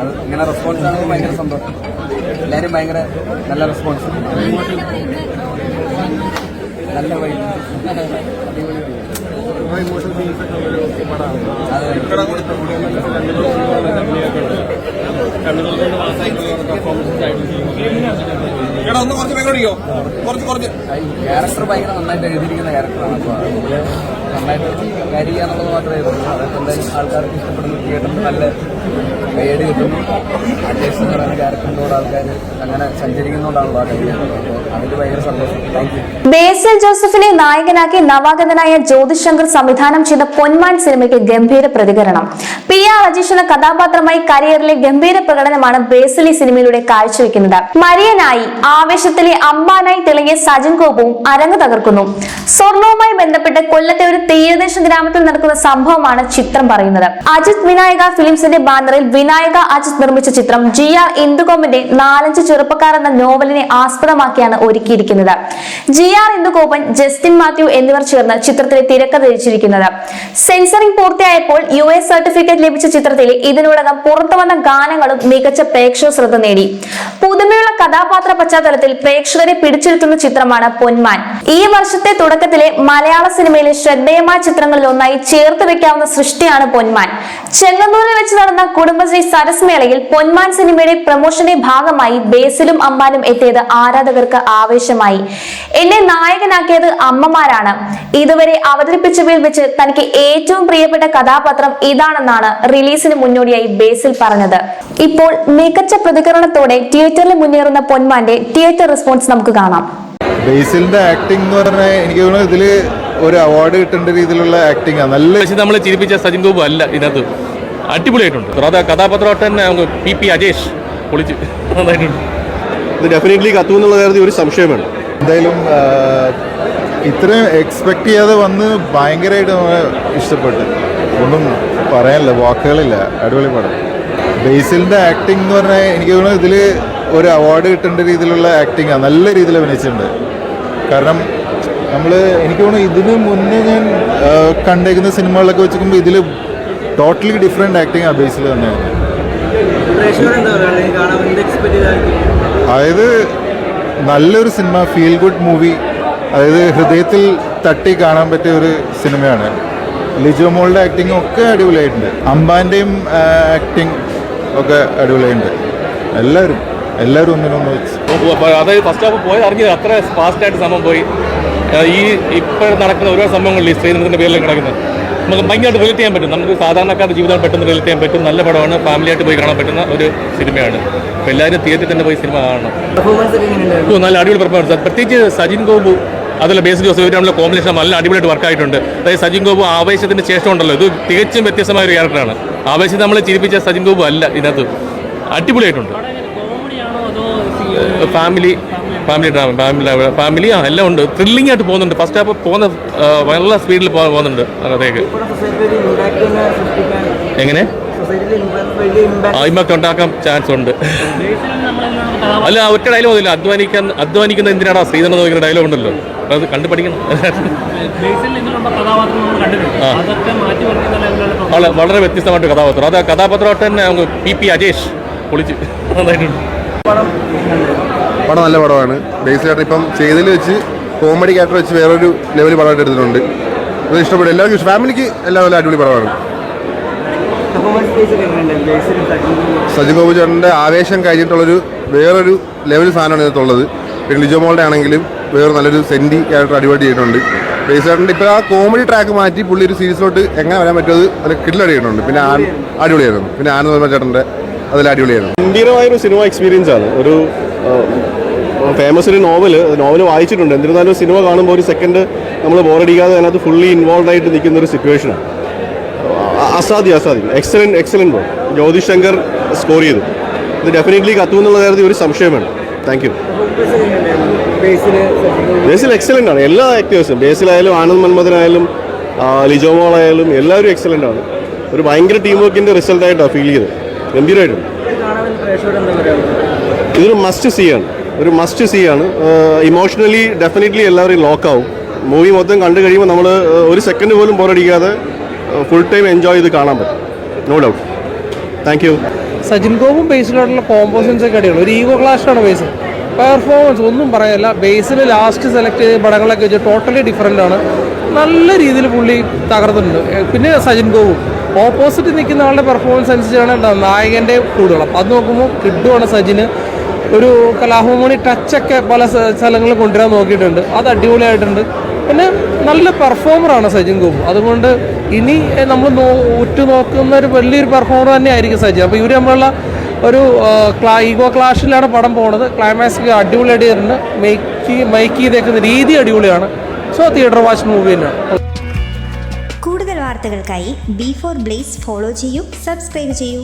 അത് ഇങ്ങനെ റെസ്പോൺസ് ആണെങ്കിൽ ഭയങ്കര സന്തോഷം. എല്ലാവരും ഭയങ്കര നല്ല റെസ്പോൺസ് നല്ല അതെ. ഒന്ന് കുറച്ച് കുറച്ച്. ക്യാരക്ടർ ഭയങ്കര നന്നായിട്ട് എഴുതിയിരിക്കുന്ന ക്യാരക്ടറാണ് നന്നായിട്ട് കരിക എന്നുള്ളത് മാത്രമേ ഉള്ളൂ. അതൊക്കെ ആൾക്കാർക്ക് ഇഷ്ടപ്പെടുന്നു തിയേറ്ററിൽ നല്ല കൈയടി കിട്ടുന്നു. അഡ്ജസ്റ്റ് എന്ന് പറയുന്ന ക്യാരക്ടറിനോട് ആൾക്കാർ അങ്ങനെ സഞ്ചരിക്കുന്നതുകൊണ്ടാണല്ലോ ആ അതിൽ ഭയങ്കര സന്തോഷം. താങ്ക് യു ബേസിൽ ജോസഫിനെ നായകനാക്കി നവാഗതനായ ജ്യോതിശങ്കർ സംവിധാനം ചെയ്ത പൊന്മാൻ സിനിമയ്ക്ക് ഗംഭീര പ്രതികരണം. പി ആർ അജീഷ് എന്ന കഥാപാത്രമായി കരിയറിലെ ഗംഭീര പ്രകടനമാണ് ബേസിൽ ഈ സിനിമയിലൂടെ കാഴ്ചവെക്കുന്നത്. മരിയനായി ആവേശത്തിലെ അമ്പാനായി തിളങ്ങിയ സജിൻ ഗോപുവും അരങ്ങ് തകർക്കുന്നു. സ്വർണവുമായി ബന്ധപ്പെട്ട് കൊല്ലത്തെ ഒരു തീരദേശ ഗ്രാമത്തിൽ നടക്കുന്ന സംഭവമാണ് ചിത്രം പറയുന്നത്. അജിത് വിനായക ഫിലിംസിന്റെ ബാനറിൽ വിനായക അജിത് നിർമ്മിച്ച ചിത്രം ജി ആർ ഇന്ദുകോമന്റെ നാലഞ്ച് ചെറുപ്പക്കാർ എന്ന നോവലിനെ ആസ്പദമാക്കിയാണ് ഒരുക്കിയിരിക്കുന്നത്. G R Indugopan Justin Mathew എന്നിവർ ചേർന്ന് ചിത്രത്തിലെ തിരക്കഥ രചിച്ചിരിക്കുന്നത്. സെൻസറിംഗ് പൂർത്തിയായപ്പോൾ യു എസ് സർട്ടിഫിക്കറ്റ് ലഭിച്ച ചിത്രത്തിലെ ഇതിനോടകം പുറത്തു വന്ന ഗാനങ്ങളും മികച്ച പ്രേക്ഷക ശ്രദ്ധ നേടി. പുതുമയുള്ള കഥാപാത്ര പശ്ചാത്തലത്തിൽ പ്രേക്ഷകരെ പിടിച്ചിരുത്തുന്ന ചിത്രമാണ് പൊന്മാൻ. ഈ വർഷത്തെ തുടക്കത്തിലെ മലയാള സിനിമയിലെ ശ്രദ്ധേയമായ ചിത്രങ്ങളിൽ ഒന്നായി ചേർത്ത് വെക്കാവുന്ന സൃഷ്ടിയാണ് പൊന്മാൻ. ചെങ്ങന്നൂരിൽ വെച്ച് നടന്ന കുടുംബശ്രീ സരസ് മേളയിൽ പൊന്മാൻ സിനിമയുടെ പ്രമോഷന്റെ ഭാഗമായി ബേസിലും അമ്മാനും എത്തിയത് ആരാധകർക്ക് ആവേശമായി. എന്നെ നായകനാക്കിയത് അമ്മമാരാണ്. ഇതുവരെ അവതരിപ്പിച്ചവയിൽ വെച്ച് തനിക്ക് ഏറ്റവും പ്രിയപ്പെട്ട കഥാപാത്രം ഇതാണെന്നാണ് റിലീസിന് മുന്നോടിയായി ബേസിൽ പറഞ്ഞത്. ഇപ്പോൾ മികച്ച പ്രതികരണത്തോടെ തിയേറ്ററിൽ മുന്നേറുന്ന പൊന്മാന്റെ തിയേറ്റർ റെസ്പോൺസ് നമുക്ക് കാണാം. ബേസിലിന്റെ ആക്ടിംഗ് എന്ന് പറഞ്ഞാൽ എനിക്ക് തോന്നുന്നു ഇതിൽ ഒരു അവാർഡ് കിട്ടേണ്ട രീതിയിലുള്ള ആക്ടിങ് ആണ് നല്ല പക്ഷേ നമ്മൾ ചിരിപ്പിച്ച സജിൻ ഗോപു അല്ല ഇതിനകത്ത്. അടിപൊളിയായിട്ടുണ്ട്. അതാ കഥാപാത്രമായിട്ട് തന്നെ പി പി അജേഷ് പൊളിച്ച് നന്നായിട്ടുണ്ട്. ഇത് ഡെഫിനറ്റ്ലി കത്തു എന്നുള്ള കാര്യത്തിൽ ഒരു സംശയമാണ്. എന്തായാലും ഇത്രയും എക്സ്പെക്ട് ചെയ്യാതെ വന്ന് ഭയങ്കരമായിട്ട് ഇഷ്ടപ്പെട്ടു. ഒന്നും പറയാനില്ല വാക്കുകളില്ല. അടിപൊളി പടം. ബേസിലിന്റെ ആക്ടിംഗ് എന്ന് പറഞ്ഞാൽ എനിക്ക് തോന്നുന്നു ഇതിൽ ഒരു അവാർഡ് കിട്ടേണ്ട രീതിയിലുള്ള ആക്ടിങ് ആണ് നല്ല രീതിയിൽ അഭിനയിച്ചിട്ടുണ്ട്. കാരണം നമ്മൾ എനിക്ക് തോന്നുന്നു ഇതിന് മുന്നേ ഞാൻ കണ്ടേക്കുന്ന സിനിമകളൊക്കെ വെച്ച് നോക്കുമ്പോൾ ഇതിൽ ടോട്ടലി ഡിഫറെന്റ് ആക്ടിങ് ആ ബേസിൽ തന്നെയാണ്. അതായത് നല്ലൊരു സിനിമ ഫീൽ ഗുഡ് മൂവി അതായത് ഹൃദയത്തിൽ തട്ടി കാണാൻ പറ്റിയ ഒരു സിനിമയാണ്. ലിജോ മോളുടെ ആക്ടിങ് ഒക്കെ അടിപൊളിയായിട്ടുണ്ട്. അംബാന്റെയും ആക്ടിങ് ഒക്കെ അടിപൊളിയായിട്ടുണ്ട്. എല്ലാവരും. എല്ലാവരും ഒന്നിനൊന്ന് അതായത് ഫസ്റ്റ് ഹാഫ് പോയത് അറിഞ്ഞത് അത്ര ഫാസ്റ്റായിട്ട് സമയം പോയി. ഈ ഇപ്പോൾ നടക്കുന്ന ഓരോ സംഭവങ്ങളിൽ ഈ സ്ത്രീധനത്തിന്റെ പേരിൽ കിടക്കുന്നത് നമുക്ക് ഭയങ്കരമായിട്ട് റിലേറ്റ് ചെയ്യാൻ പറ്റും. നമുക്ക് സാധാരണക്കാരുടെ ജീവിതം പെട്ടെന്ന് റിലേറ്റ് ചെയ്യാൻ പറ്റും. നല്ല പടമാണ്. ഫാമിലിയായിട്ട് പോയി കാണാൻ പറ്റുന്ന ഒരു സിനിമയാണ്. അപ്പോൾ എല്ലാവരും തിയേറ്ററിൽ തന്നെ പോയി സിനിമ കാണണം. ഓ, നല്ല അടിപൊളി പെർഫോമൻസ് പ്രത്യേകിച്ച് സജിൻ ഗോപു അതിലെ ബേസ് ജോസഫ് ഇവർ തമ്മിലുള്ള കോമ്പിനേഷൻ നല്ല അടിപൊളിയായിട്ട് വർക്കായിട്ടുണ്ട് അതായത് സജിൻ ഗോപു ആവേശത്തിന്റെ ശേഷം ഉണ്ടല്ലോ. ഇത് തികച്ചും വ്യത്യസ്തമായ ഒരു ക്യാരക്ടറാണ് ആവേശം നമ്മളെ ചിരിപ്പിച്ച സജിൻ ഗോപു അല്ല ഇതിനകത്ത്. അടിപൊളിയായിട്ടുണ്ട്. Family family drama family family ആ എല്ലാം ഉണ്ട്. ത്രില്ലിംഗ് ആയിട്ട് പോകുന്നുണ്ട്. ഫസ്റ്റ് ഹാഫ് പോകുന്ന വളരെ നല്ല സ്പീഡിൽ പോകുന്നുണ്ട് അകത്തേക്ക്. എങ്ങനെ? ഇമ്പാക്ട് ഉണ്ടാക്കാൻ ചാൻസ് ഉണ്ട്. അല്ല ഒറ്റ ഡയലോഗ് ഇല്ല അധ്വാനിക്കാൻ അധ്വാനിക്കുന്ന എന്തിനാടാ? ശ്രീധരൻ നോക്കുന്ന ഡയലോഗ് ഉണ്ടല്ലോ. അത് കണ്ടു പഠിക്കണം. വളരെ വളരെ വ്യത്യസ്തമായിട്ട് കഥാപാത്രം. അത് കഥാപാത്രമായിട്ട് തന്നെ പി പി അജേഷ് പൊളിച്ച്. നന്നായിട്ടുണ്ട് പടം? നല്ല പടമാണ്. ബേസിലായിട്ട് ഇപ്പം ചെയ്തതിൽ വെച്ച് കോമഡി ക്യാരക്ടർ വെച്ച് വേറൊരു ലെവൽ പടമായിട്ട് എടുത്തിട്ടുണ്ട്. അത് ഇഷ്ടപ്പെടും. എല്ലാവർക്കും. ഫാമിലിക്ക് എല്ലാ നല്ല അടിപൊളി പടമാണ്. സജിൻ ഗോപു ചേട്ടന്റെ ആവേശം കഴിഞ്ഞിട്ടുള്ളൊരു വേറൊരു ലെവൽ സാധനമാണ് ഇതിനകത്തുള്ളത്. പിന്നെ ലിജോ മോളുടെ ആണെങ്കിലും വേറെ നല്ലൊരു സെന്റി ക്യാരക്ടർ അടിപൊളി ചെയ്തിട്ടുണ്ട്. ബേസിലായിട്ടുണ്ട് ഇപ്പോൾ ആ കോമഡി ട്രാക്ക് മാറ്റി പുള്ളി ഒരു സീരീസിലോട്ട് എങ്ങനെ വരാൻ പറ്റുമത് അത് കിട്ടിലടിയിട്ടുണ്ട് പിന്നെ അടിപൊളിയായിരുന്നു. പിന്നെ ആനന്ദ് ചേട്ടന്റെ അതിൽ അടിപൊളിയായിരുന്നു ഗംഭീരമായൊരു സിനിമ എക്സ്പീരിയൻസ് ആണ്. ഒരു ഫേമസ് ഒരു നോവൽ നോവൽ വായിച്ചിട്ടുണ്ട്. എന്നിരുന്നാലും സിനിമ കാണുമ്പോൾ ഒരു സെക്കൻഡ് നമ്മൾ ബോറടിക്കാതെ അതിനകത്ത് ഫുള്ളി ഇൻവോൾവ് ആയിട്ട് നിൽക്കുന്ന ഒരു സിറ്റുവേഷനാണ് അസാധ്യം അസാധ്യം. Excellent excellent ball Jyothish Shankar score ചെയ്തു. ഇത് ഡെഫിനറ്റ്ലി കത്തു എന്നുള്ള കാര്യത്തിൽ ഒരു സംശയം വേണം. താങ്ക് യു ബേസിൽ എക്സലന്റ് ആണ്. എല്ലാ ആക്ടേഴ്സും ബേസിലായാലും ആനന്ദ് മന്മഥനായാലും ലിജോമോളായാലും ലിജോ മോളായാലും എല്ലാവരും എക്സലന്റ് ആണ്. ഒരു ഭയങ്കര ടീം വർക്കിന്റെ റിസൾട്ടായിട്ടാണ് ഫീൽ ചെയ്തത്. ഗംഭീരമായിട്ടുണ്ട് ഇതൊരു മസ്റ്റ് സീ ആണ്. ഒരു മസ്റ്റ് സീ ആണ്. ഇമോഷണലി ഡെഫിനറ്റ്ലി എല്ലാവരും ലോക്കാവും മൂവി മൊത്തം കണ്ടു കഴിയുമ്പോൾ നമ്മൾ ഒരു സെക്കൻഡ് പോലും പോരടിക്കാതെ ഫുൾ ടൈം എൻജോയ് ചെയ്ത് കാണാൻ പറ്റും. No doubt thank you Sajin ഗോപും ബേസിലോട്ടുള്ള കോമ്പോസിഷൻസ് ഒക്കെ അടിയാണ് ഒരു ഈഗോ ക്ലാഷാണ് ബേസ് പെർഫോമൻസ് ഒന്നും പറയല്ല. ബേസിൽ ലാസ്റ്റ് സെലക്ട് ചെയ്ത പടങ്ങളൊക്കെ വെച്ച് ടോട്ടലി ഡിഫറെന്റ് ആണ്. നല്ല രീതിയിൽ പുള്ളി തകർത്തിട്ടുണ്ട്. പിന്നെ സജിൻ ഗോവും. ഓപ്പോസിറ്റ് നിൽക്കുന്ന ആളുടെ പെർഫോമൻസ് അനുസരിച്ചാണ് നായകന്റെ കൂടുതൽ അപ്പം അത് നോക്കുമ്പോൾ കിഡുവാണ് സജിന്. ഒരു കലാഹോമണി ടച്ചൊക്കെ പല സ്ഥ- സ്ഥലങ്ങളിൽ കൊണ്ടുവരാൻ നോക്കിയിട്ടുണ്ട്. അത് അടിപൊളിയായിട്ടുണ്ട്. പിന്നെ നല്ല പെർഫോമറാണ് സജിൻ ഗോപു അതുകൊണ്ട് ഇനി നമ്മൾ നോ ഉറ്റുനോക്കുന്ന ഒരു വലിയൊരു പെർഫോമർ തന്നെ ആയിരിക്കും സജിൻ. അപ്പോൾ ഇവർ തമ്മിലുള്ള ഒരു ക്ലാ ഈഗോ ക്ലാഷിലാണ് പടം പോണത്. ക്ലൈമാക്സ് അടിപൊളിയായിട്ട് വരുന്നുണ്ട് മെയ്ക്ക് മൈക്ക് ചെയ്തേക്കുന്ന രീതി അടിപൊളിയാണ്. സോ തിയേറ്റർ വാച്ച് മൂവി തന്നെയാണ് കൂടുതൽ വാർത്തകൾക്കായി ബി ഫോർ ബ്ലേസ് ഫോളോ ചെയ്യൂ സബ്സ്ക്രൈബ് ചെയ്യൂ.